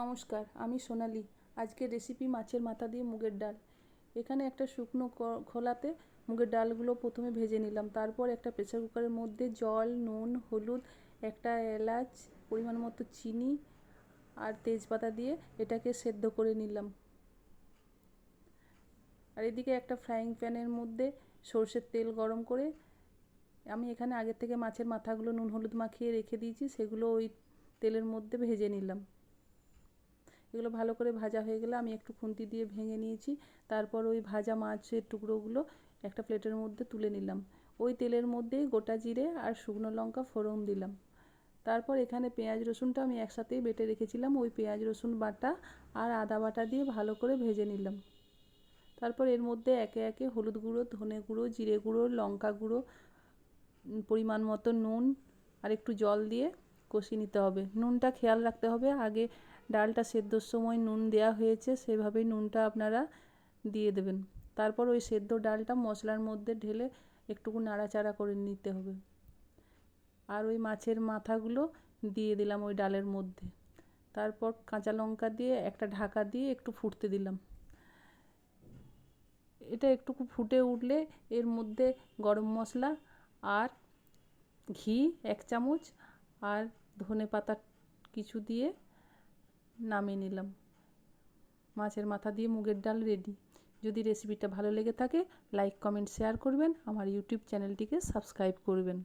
নমস্কার, আমি সোনালি। আজকের রেসিপি মাছের মাথা দিয়ে মুগের ডাল। এখানে একটা শুকনো খোলাতে মুগের ডালগুলো প্রথমে ভেজে নিলাম। তারপর একটা প্রেসার কুকারের মধ্যে জল, নুন, হলুদ, একটা এলাচ, পরিমাণ মতো চিনি আর তেজপাতা দিয়ে এটাকে সেদ্ধ করে নিলাম। আর এদিকে একটা ফ্রাইং প্যানের মধ্যে সর্ষের তেল গরম করে আমি এখানে আগের থেকে মাছের মাথাগুলো নুন, হলুদ মাখিয়ে রেখে দিয়েছি। সেগুলো ওই তেলের মধ্যে ভেজে নিলাম। এগুলো ভালো করে ভাজা হয়ে গেলে আমি একটু খুন্তি দিয়ে ভেঙে নিয়েছি। তারপর ওই ভাজা মাছের টুকরোগুলো একটা প্লেটের মধ্যে তুলে নিলাম। ওই তেলের মধ্যেই গোটা জিরে আর শুকনো লঙ্কা ফোড়ন দিলাম। তারপর এখানে পেঁয়াজ রসুনটা আমি একসাথেই বেটে রেখেছিলাম। ওই পেঁয়াজ রসুন বাটা আর আদা বাটা দিয়ে ভালো করে ভেজে নিলাম। তারপর এর মধ্যে একে একে হলুদ গুঁড়ো, ধনে গুঁড়ো, জিরে গুঁড়ো, লঙ্কা গুঁড়ো পরিমাণ মতো নুন আর একটু জল দিয়ে কষিয়ে নিতে হবে। নুনটা খেয়াল রাখতে হবে। আগে ডালটা সেদ্ধর সময় নুন দেওয়া হয়েছে, সেভাবেই নুনটা আপনারা দিয়ে দেবেন। তারপর ওই সেদ্ধ ডালটা মশলার মধ্যে ঢেলে একটুকু নাড়াচাড়া করে নিতে হবে। আর ওই মাছের মাথাগুলো দিয়ে দিলাম ওই ডালের মধ্যে। তারপর কাঁচা লঙ্কা দিয়ে একটা ঢাকা দিয়ে একটু ফুটতে দিলাম। এটা একটুকু ফুটে উঠলে এর মধ্যে গরম মশলা আর ঘি এক চামচ আর ধনে পাতা কিছু দিয়ে নামিয়ে নিলাম। মাছের মাথা দিয়ে মুগের ডাল রেডি যদি রেসিপিটা ভালো লেগে থাকে লাইক কমেন্ট শেয়ার করবেন। আমার ইউটিউব চ্যানেলটিকে সাবস্ক্রাইব করবেন।